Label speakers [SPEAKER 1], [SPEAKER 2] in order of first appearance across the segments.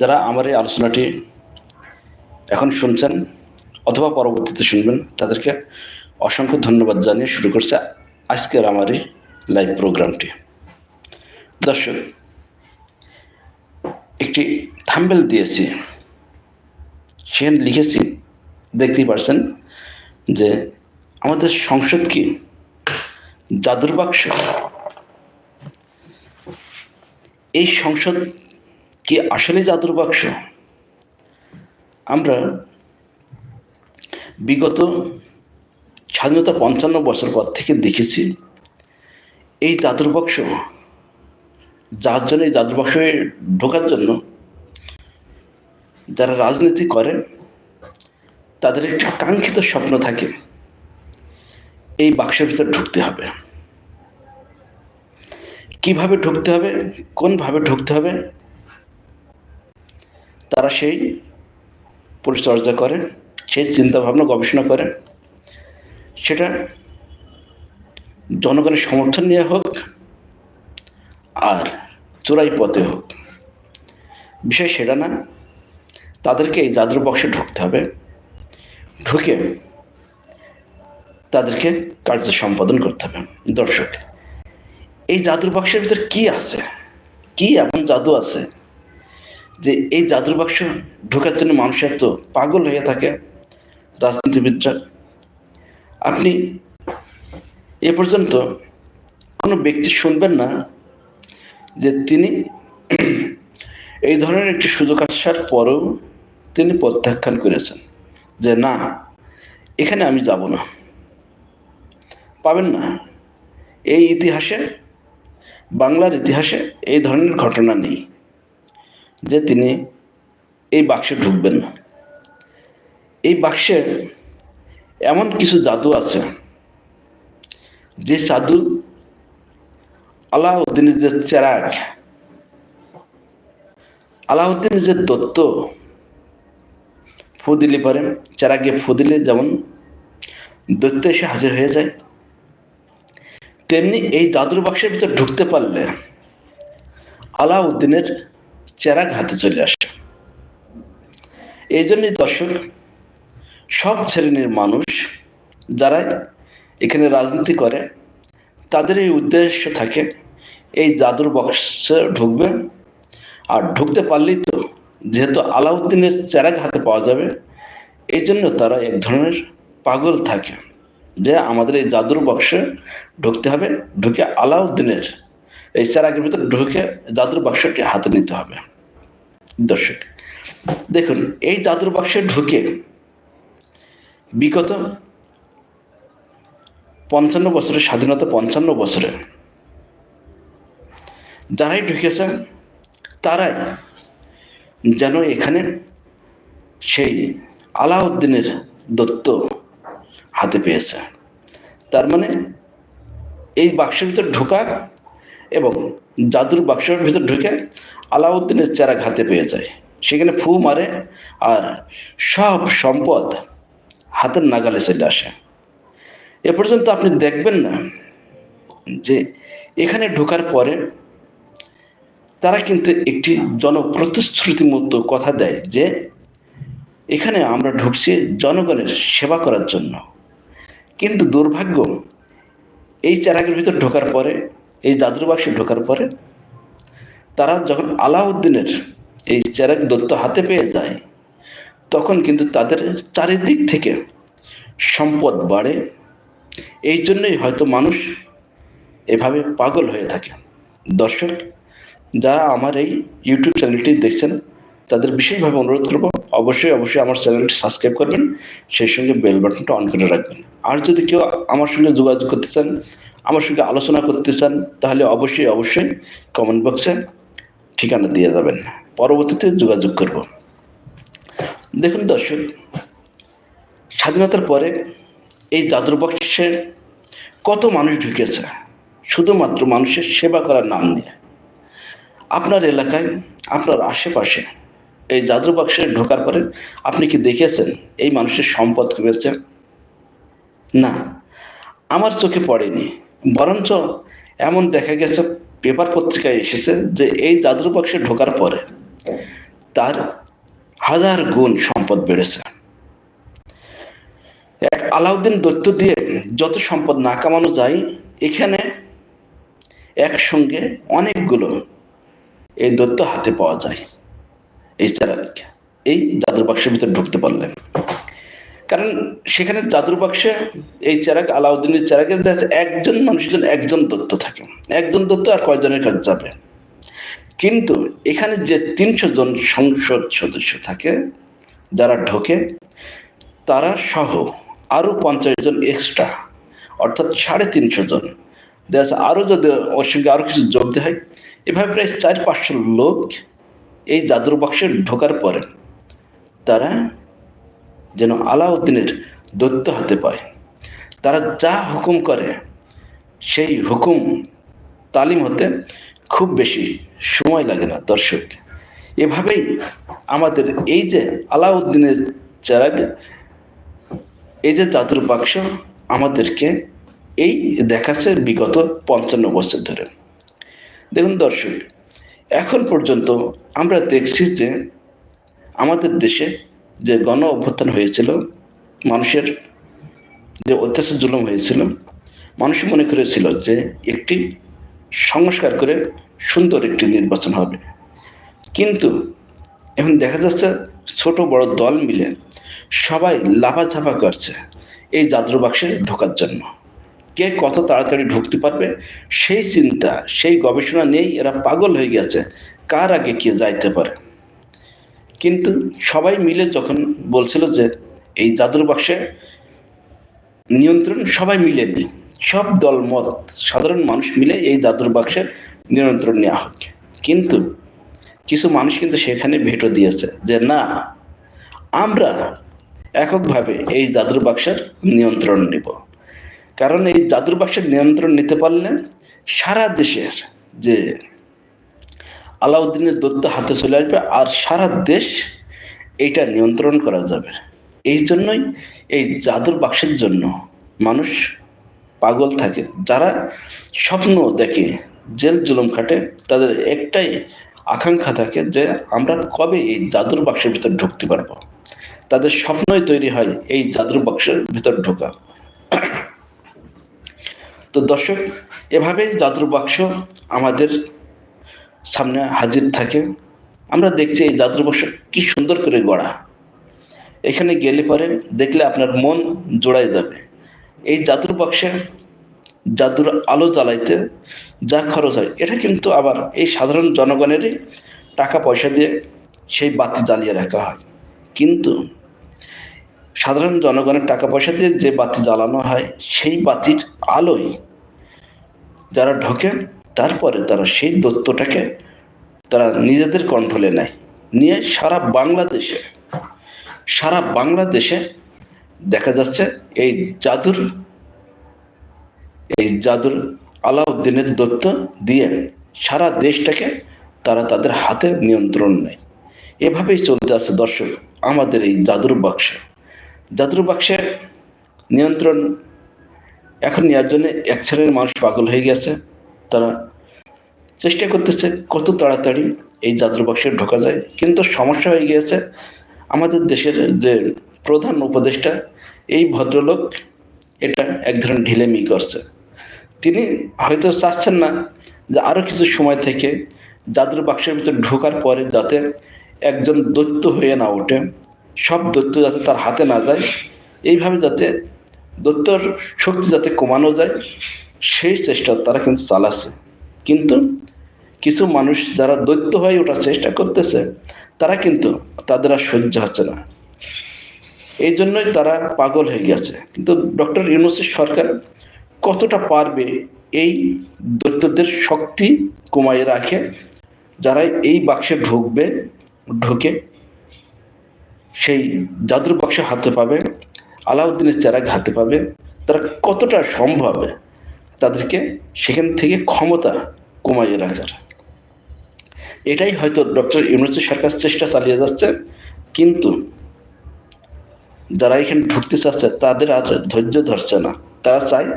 [SPEAKER 1] যারা আমার এই আলোচনাটি এখন শুনছেন অথবা পরবর্তীতে শুনবেন, তাদেরকে অসংখ্য ধন্যবাদ জানিয়ে শুরু করছে আজকের আমার এই লাইভ প্রোগ্রামটি দর্শক, একটি থাম্বেল দিয়েছি। সেখানে লিখেছি, দেখতেই পারছেন যে আমাদের সংসদ কি? জাদুর বাক্স। এই সংসদ কি আসলে জাদুর বাক্স? আমরা বিগত স্বাধীনতা পঞ্চান্ন বছর পর থেকে দেখেছি, এই জাদুর বাক্স, যার জন্য এই জাদুর বাক্সে ঢোকার জন্য যারা রাজনীতি করে, তাদের একটি কাঙ্ক্ষিত স্বপ্ন থাকে, এই বাক্সের ভিতর ঢুকতে হবে। কীভাবে ঢুকতে হবে? কোনভাবে ঢুকতে হবে? তারা সেই পরিচর্যা করে সেই চিন্তাভাবনা গবেষণা করে সেটা জনগণের সমর্থন নিয়ে হোক আর চোরাই পথে হোক। বিষয় সেটা না, তাদেরকে এই জাদুর বক্সে ঢুকতে হবে। ঢুকে তাদেরকে কার্য সম্পাদন করতে হবে। দর্শক, এই জাদুর বাক্সের ভিতর কি আছে? কি এমন জাদু আছে যে এই জাদুর বাক্স ঢোকার জন্য মানুষ এত পাগল হয়ে থাকে রাজনীতিবিদরা। আপনি এ পর্যন্ত কোনো ব্যক্তি শুনবেন না যে তিনি এই ধরনের একটি সুযোগ আসার পরেও তিনি প্রত্যাখ্যান করেছেন যে না, এখানে আমি যাব না। পাবেন না। এই ইতিহাসে, বাংলার ইতিহাসে এই ধরনের ঘটনা নেই। যে তিনি এই বাক্সে ঢুকবেন না। এই বাক্সে এমন কিছু জাদু আছে যে জাদু আলাউদ্দিনের যে চেরাগ, আলাউদ্দিনের যে দত্ত ফু দিলে পরে, চেরাগে ফু দিলে যেমন দৈত্য এসে হাজির হয়ে যায়, তেমনি এই জাদুর বাক্সের ভিতরে ঢুকতে পারলে আলাউদ্দিনের চেরাগ হাতে চলে আসে। এই জন্যই দর্শক, সব শ্রেণির মানুষ যারা এখানে রাজনীতি করে, তাদের এই উদ্দেশ্য থাকে, এই জাদুর বক্সে ঢুকবে। আর ঢুকতে পারলেই তো যেহেতু আলাউদ্দিনের চেরাগ হাতে পাওয়া যাবে এই জন্য তারা এক ধরনের পাগল থাকে যে আমাদের এই জাদুর বক্সে ঢুকতে হবে, ঢুকে আলাউদ্দিনের এই চেরাগের ভিতরে ঢুকে জাদুর বাক্সটি হাতে নিতে হবে। দর্শক, দেখুন, এই জাদুর বাক্সে ঢুকে বিগত পঞ্চান্ন বছরের স্বাধীনতা পঞ্চান্ন বছরে যারাই ঢুকেছে তারাই যেন এখানে সেই আলাউদ্দিনের দত্ত হাতে পেয়েছে। তার মানে এই বাক্সের ভিতর ঢোকা এবং জাদুর বাক্সের ভিতর ঢুকে আলাউদ্দিনের চেরাগ ঘাতে পেয়ে যায়। সেখানে ফু মারে আর সব সম্পদ হাতের নাগালে চলে আসে। এ পর্যন্ত আপনি দেখবেন না যে এখানে ঢোকার পরে তারা কিন্তু একটি জনপ্রতিশ্রুতি মতো কথা দেয় যে এখানে আমরা ঢুকছি জনগণের সেবা করার জন্য। কিন্তু দুর্ভাগ্য, এই চারাগের ভিতর ঢোকার পরে এই জাদুর বাক্সে ঢোকার পরে তারা যখন আলাউদ্দিনের এই চেরাগ দত্ত হাতে পেয়ে যায়, তখন কিন্তু তাদের চারিদিক থেকে সম্পদ বাড়ে। এই জন্যই হয়তো মানুষ এভাবে পাগল হয়ে থাকে। দর্শক, যারা আমার এই ইউটিউব চ্যানেলটি দেখছেন, তাদের বিশেষভাবে অনুরোধ করব, অবশ্যই অবশ্যই আমার চ্যানেলটি সাবস্ক্রাইব করবেন, সেই সঙ্গে বেল বাটনটা অন করে রাখবেন। আর যদি কেউ আমার সঙ্গে যোগাযোগ করতে চান আমার সঙ্গে আলোচনা করতে চান, তাহলে অবশ্যই অবশ্যই কমেন্ট বক্সে ঠিকানা দিয়ে যাবেন। পরবর্তীতে যোগাযোগ করব। দেখুন দর্শক, স্বাধীনতার পরে এই জাদুর বক্সে কত মানুষ ঢুকেছে, শুধুমাত্র মানুষের সেবা করার নাম নিয়ে। আপনার এলাকায়, আপনার আশেপাশে এই জাদুর বাক্সে ঢোকার পরে আপনি কি দেখেছেন এই মানুষের সম্পদ কমেছে? না, আমার চোখে পড়েনি। বরঞ্চ এমন দেখা গেছে, পেপার পত্রিকায় এসেছে যে এই জাদুর বাক্সে ঢোকার পরে তার হাজার গুণ সম্পদ বেড়েছে। এক আলাউদ্দিন দৈত্য দিয়ে যত সম্পদ না কামানো যায়, এখানে একসঙ্গে অনেকগুলো এই দৈত্য হাতে পাওয়া যায়। এই চারাকে এই জাদুর বাক্সের ভিতরে ঢুকতে পারলেন কারণ সেখানে জাদুর বাক্সে এই চেরাক, আলাউদ্দিনের চেরাকে একজন মানুষের জন্য একজন দত্ত থাকে। একজন দত্ত আর কয়জনের কাছে যাবে? কিন্তু এখানে যে তিনশো জন সংসদ সদস্য থাকে, যারা ঢোকে, তারা সহ আরও পঞ্চাশ জন এক্সট্রা অর্থাৎ সাড়ে তিনশো জন। দেখা আরও যদি ওর সঙ্গে আরও কিছু যোগ দেওয়া হয় এভাবে প্রায় চার পাঁচশো লোক এই জাদুর বাক্সে ঢোকার পরে তারা যেন আলাউদ্দিনের দৈত্য হাতে পায়। তারা যা হুকুম করে, সেই হুকুম তালিম হতে খুব বেশি সময় লাগে না দর্শক। এভাবেই আমাদের এই যে আলাউদ্দিনের চেরাগ এই যে বাক্স আমাদেরকে এই দেখাচ্ছে বিগত পঞ্চান্ন বছর ধরে। দেখুন দর্শক, এখন পর্যন্ত আমরা দেখছি যে আমাদের দেশে যে গণ অভ্যুত্থান হয়েছিল, মানুষের যে অত্যাচার জুলুম হয়েছিল, মানুষ মনে করেছিল যে একটি সংস্কার করে সুন্দর একটি নির্বাচন হবে। কিন্তু এখন দেখা যাচ্ছে ছোট বড় দল মিলে সবাই লাফাঝাফা করছে এই জাদুর বাক্সে ঢোকার জন্য। কে কত তাড়াতাড়ি ঢুকতে পারবে সেই চিন্তা, সেই গবেষণা নেই এরা পাগল হয়ে গেছে। কার আগে কে যাইতে পারে? কিন্তু সবাই মিলে যখন বলছিল যে এই জাদুর বাক্সে নিয়ন্ত্রণ, সবাই মিলে নেই সব দল, মত, সাধারণ মানুষ মিলে এই জাদুর বাক্সের নিয়ন্ত্রণ নেওয়া হোক। কিন্তু কিছু মানুষ কিন্তু সেখানে ভেটো দিয়েছে যে, না, আমরা এককভাবে এই জাদুর বাক্সের নিয়ন্ত্রণ নিব। কারণ এই জাদুর বাক্সের নিয়ন্ত্রণ নিতে পারলে সারা দেশের যে আলাউদ্দিনের দত্ত হাতে চলে আসবে আর সারা দেশ এইটা নিয়ন্ত্রণ করা যাবে। এই জন্যই এই জাদুর বাক্সের জন্য মানুষ পাগল থাকে। যারা স্বপ্ন দেখে, জেল জুলুম খাটে, তাদের একটাই আকাঙ্ক্ষা থাকে যে আমরা কবে এই জাদুর বাক্সের ভিতর ঢুকতে পারব। তাদের স্বপ্নই তৈরি হয় এই জাদুর বাক্সের ভিতর ঢোকা। তো দর্শক, এভাবেই জাদুর বাক্স আমাদের সামনে হাজির থাকে। আমরা দেখছি এই বাক্স কি সুন্দর করে গড়া। এখানে গেলে পরে দেখলে আপনার মন জোড়ায় যাবে। এই জাদুর বাক্সে জাদুর আলো জ্বালাইতে যা খরচ হয়, এটা কিন্তু আবার এই সাধারণ জনগণেরই টাকা পয়সা দিয়ে সেই বাতি জ্বালিয়ে রাখা হয়। কিন্তু সাধারণ জনগণের টাকা পয়সা দিয়ে যে বাতি জ্বালানো হয়, সেই বাতির আলোয় যারা ঢোকে তারপরে তারা সেই দত্তটাকে তারা নিজেদের কন্ট্রোলে নেয়। নিয়ে সারা বাংলাদেশে সারা বাংলাদেশে দেখা যাচ্ছে এই জাদুর এই জাদুর আলাউদ্দিনের দত্ত দিয়ে সারা দেশটাকে তারা তাদের হাতে নিয়ন্ত্রণ নেয়। এভাবেই চলতে আছে দর্শক, আমাদের এই জাদুর বাক্স। জাদুর বাক্সের নিয়ন্ত্রণ, এখন নেওয়ার জন্য এক শ্রেণির মানুষ পাগল হয়ে গেছে। তারা চেষ্টা করতেছে কত তাড়াতাড়ি এই জাদুর বাক্সে ঢোকা যায়। কিন্তু সমস্যা হয়ে গিয়েছে আমাদের দেশের যে প্রধান উপদেষ্টা, এই ভদ্রলোক এটা এক ধরনের ঢিলেমি করছে। তিনি হয়তো চাচ্ছেন না যে আরও কিছু সময় থেকে জাদুর বাক্সের ভিতরে ঢোকার পরে যাতে একজন দৈত্য হয়ে না ওঠে। সব দৈত্য যাতে তার হাতে না যায়। এইভাবে যাতে দৈত্যর শক্তি যাতে কমানো যায়। সেই চেষ্টা তারা কিন্তু চালাচ্ছে। কিন্তু কিছু মানুষ যারা দৈত্য হয়ে ওঠার চেষ্টা করতেছে, তারা কিন্তু তাদের আর সহ্য হচ্ছে না। এই জন্যই তারা পাগল হয়ে গেছে। কিন্তু ডক্টর ইউনুসের সরকার কতটা পারবে এই দৈত্যদের শক্তি কমায় রাখে, যারা এই বাক্সে ঢুকবে, ঢুকে সেই জাদুর বাক্সে হাতে পাবে, আলাউদ্দিনের চেরাগ হাতে পাবে, তারা কতটা সম্ভব তাদেরকে সেখান থেকে ক্ষমতা কমাইয়ে রাখার। এটাই হয়তো ডক্টর ইউনুসের সরকার চেষ্টা চালিয়ে যাচ্ছে, কিন্তু যারা এখানে ঢুকতে চাচ্ছে, তাদের আর ধৈর্য ধরছে না। তারা চায়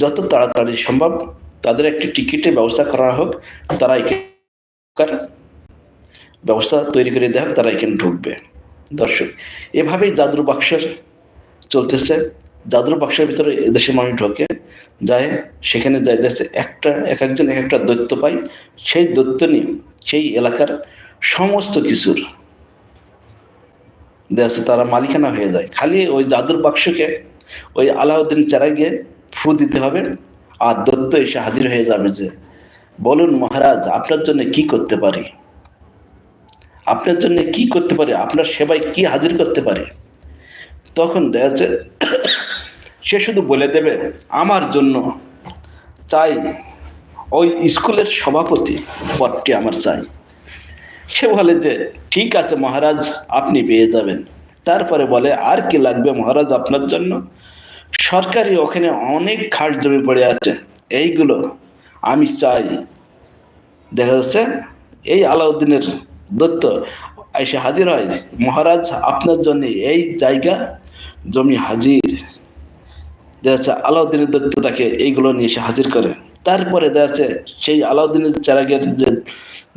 [SPEAKER 1] যত তাড়াতাড়ি সম্ভব তাদের একটি টিকিটের ব্যবস্থা করা হোক, তারা এখানে ব্যবস্থা তৈরি করে দেওয়া তারা এখানে ঢুকবে। দর্শক, এভাবেই জাদুর বাক্সের চলতেছে। জাদুর বাক্সের ভিতরে দেশের মানুষ ঢোকে, যায়, সেখানে যায় দেশে একটা, এক একজন এক একটা দৈত্য পায়। সেই দৈত্য নিয়ে, সেই এলাকার সমস্ত কিছুর দেশে তারা মালিকানা হয়ে যায়। খালি ওই জাদুর বাক্সকে, ওই আলাউদ্দিন চারাইকে ফু দিতে হবে, আর দত্ত এসে হাজির হয়ে যাবে যে, বলুন মহারাজ, আপনার জন্য কি করতে পারি? আপনার জন্য কি করতে পারি? আপনার সেবায় কি হাজির করতে পারি? তখন দেখা যাচ্ছে সে শুধু বলে দেবে, আমার জন্য চাই ওই স্কুলের সভাপতি পদটি আমার চাই। সে বলে যে, ঠিক আছে মহারাজ, আপনি পেয়ে যাবেন। তারপরে বলে, আর কি লাগবে মহারাজ আপনার জন্য? সরকারি ওখানে অনেক খাস জমি পড়ে আছে, এইগুলো আমি চাই। দেখা যাচ্ছে, এই আলাউদ্দিনের দত্ত এসে হাজির হয়, মহারাজ, আপনার জন্য এই জায়গা, জমি হাজির। দেখা যাচ্ছে আলাউদ্দিনের দত্ত তাকে এইগুলো নিয়ে এসে হাজির করে। তারপরে দেখা যাচ্ছে সেই আলাউদ্দিনের চেরাগের যে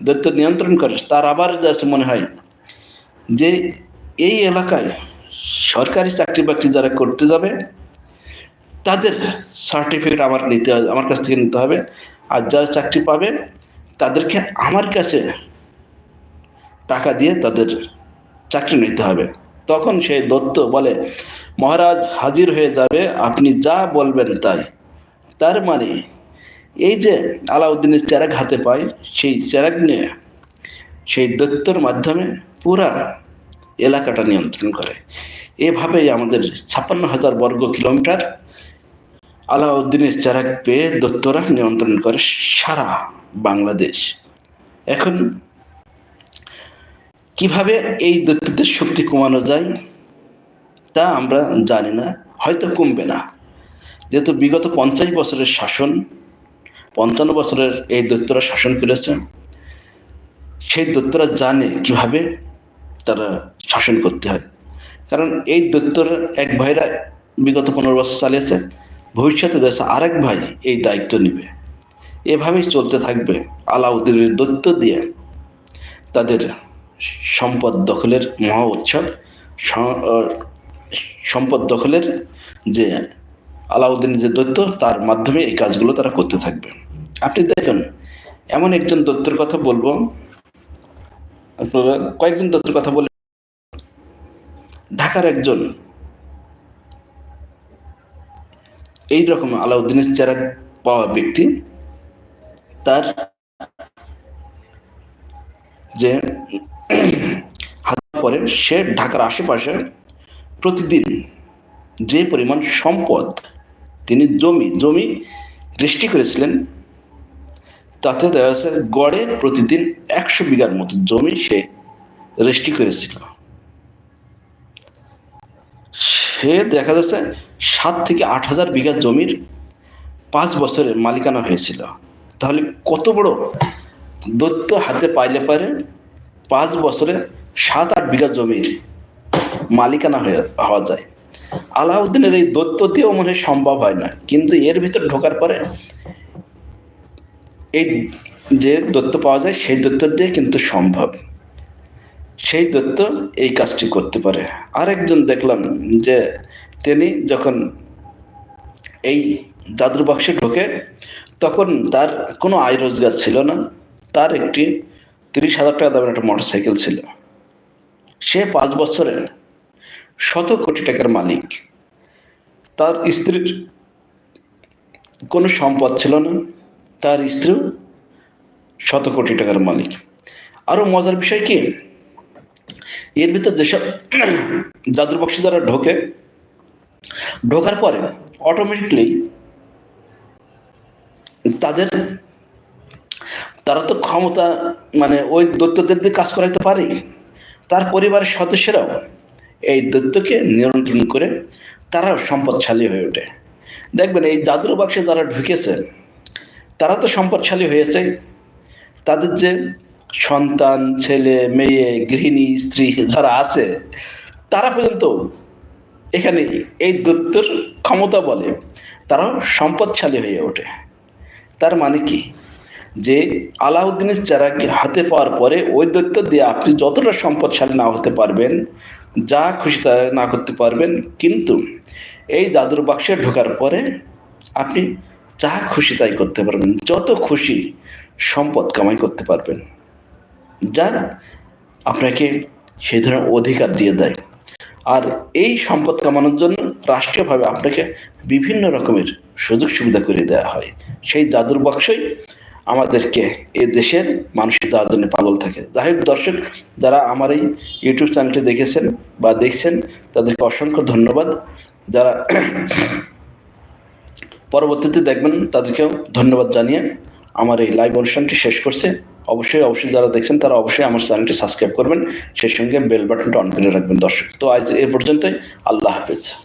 [SPEAKER 1] দৈত্য নিয়ন্ত্রণ করে, তার আবার দেখাচ্ছে মনে হয় যে এই এলাকায় সরকারি চাকরি বাকরি যারা করতে যাবে, তাদের সার্টিফিকেট আমার নিতে হবে, আমার কাছ থেকে নিতে হবে। আর যারা চাকরি পাবে, তাদেরকে আমার কাছে টাকা দিয়ে তাদের চাকরি নিতে হবে। তখন সেই দত্ত বলে, মহারাজ, হাজির হয়ে যাবে, আপনি যা বলবেন তাই। তার মানে এই যে আলাউদ্দিনের চেরাগ হাতে পায়, সেই চেরাগ নিয়ে সেই দৈত্যর মাধ্যমে পুরা এলাকাটা নিয়ন্ত্রণ করে। এভাবেই আমাদের ছাপ্পান্ন হাজার বর্গ কিলোমিটার আলাউদ্দিনের চেরাগ পেয়ে দত্তরা নিয়ন্ত্রণ করে সারা বাংলাদেশ। এখন কীভাবে এই দৈত্যদের শক্তি কমানো যায়, তা আমরা জানি না, হয়তো কমবে না। যেহেতু বিগত পঞ্চাশ বছরের শাসন, পঞ্চান্ন বছরের এই দৈত্যরা শাসন করেছে, সেই দৈত্যরা জানে কীভাবে তারা শাসন করতে হয়। কারণ এই দৈত্যর এক ভাইরা বিগত পনেরো বছর চালিয়েছে, ভবিষ্যতে দেশে আরেক ভাই এই দায়িত্ব নেবে। এভাবেই চলতে থাকবে আলাউদ্দিনের দৈত্য দিয়ে তাদের সম্পদ দখলের মহা উৎসব। সম্পদ দখলের যে আলাউদ্দিনের যে দৈত্য, তার মাধ্যমে এই কাজগুলো তারা করতে থাকবে। আপনি দেখেন, এমন একজন দত্তর কথা বলব। কয়েকজন দত্তর কথা বলে ঢাকার একজন এই রকম আলাউদ্দিনের চেরা পাওয়া ব্যক্তি, তার যে হাত পরে সে ঢাকার আশেপাশে প্রতিদিন যে পরিমাণ সম্পদ তিনি জমি জমি সৃষ্টি করেছিলেন, তাতে দেখা যাচ্ছে গড়ে প্রতিদিন একশো বিঘার মতো জমি সে রেস্টি করেছিল। সে দেখা যাচ্ছে সাত থেকে আট হাজার বিঘা জমির পাঁচ বছরের মালিকানা হয়েছিল। তাহলে কত বড় দৈত্য হাতে পাইলে পারে পাঁচ বছরে সাত আট বিঘা জমির মালিকানা হয়ে হওয়া যায়। আলাউদ্দিনের এই দৈত্য দিয়েও মনে সম্ভব হয় না। কিন্তু এর ভিতর ঢোকার পরে এই যে দৈত্য পাওয়া যায়, সেই দৈত্য দিয়ে কিন্তু সম্ভব। সেই দৈত্য এই কাজটি করতে পারে। আরেকজন দেখলাম যে তিনি যখন এই জাদুর বাক্সে ঢোকে, তখন তার কোনো আয় রোজগার ছিল না। তার একটি তিরিশ হাজার টাকা দামের একটা মোটর সাইকেল ছিল। সে পাঁচ বছরে শত কোটি টাকার মালিক। তার স্ত্রীর কোনো সম্পদ ছিল না। তার স্ত্রীও শত কোটি টাকার মালিক। আরও মজার বিষয় কি? এর ভিতর যেসব জাদুর বক্সে যারা ঢোকে, ঢোকার পরে অটোমেটিকলি তাদের তারা তো ক্ষমতা মানে ওই দৈত্যদের দিয়ে কাজ করাইতে পারে। তার পরিবারের সদস্যরাও এই দৈত্যকে নিয়ন্ত্রণ করে তারাও সম্পদশালী হয়ে ওঠে। দেখবেন এই জাদুর বাক্সে যারা ঢুকেছে, তারা তো সম্পদশালী হয়েছে। তাদের যে সন্তান, ছেলে, মেয়ে, গৃহিণী, স্ত্রী যারা আছে, তারা পর্যন্ত এখানে এই দৈত্যর ক্ষমতা বলে তারাও সম্পদশালী হয়ে ওঠে। তার মানে কি? যে আলাউদ্দিনের চেরাগকে হাতে পাওয়ার পরে ওই দৈত্য দিয়ে আপনি যতটা সম্পদশালী না হতে পারবেন, যা খুশি তা না করতে পারবেন, কিন্তু এই জাদুর বাক্সে ঢোকার পরে আপনি যা খুশি তাই করতে পারবেন, যত খুশি সম্পদ কামাই করতে পারবেন। যা আপনাকে সেই ধরনের অধিকার দিয়ে দেয়। আর এই সম্পদ কামানোর জন্য রাষ্ট্রীয়ভাবে আপনাকে বিভিন্ন রকমের সুযোগ সুবিধা করে দেওয়া হয়। সেই জাদুর বাক্সই আমাদেরকে এ দেশের মানুষ দেওয়ার জন্য পাগল থাকে। যাই হোক দর্শক, যারা আমার এই ইউটিউব চ্যানেলটি দেখেছেন বা দেখছেন, তাদেরকে অসংখ্য ধন্যবাদ। যারা পরবর্তীতে দেখবেন, তাদেরকেও ধন্যবাদ জানিয়ে আমার এই লাইভ অনুষ্ঠানটি শেষ করছে। অবশ্যই অবশ্যই যারা দেখছেন, তারা অবশ্যই আমার চ্যানেলটি সাবস্ক্রাইব করবেন। সেই সঙ্গে বেল বাটনটা অন করে রাখবেন দর্শক। তো আজ এ পর্যন্তই। আল্লাহ হাফেজ।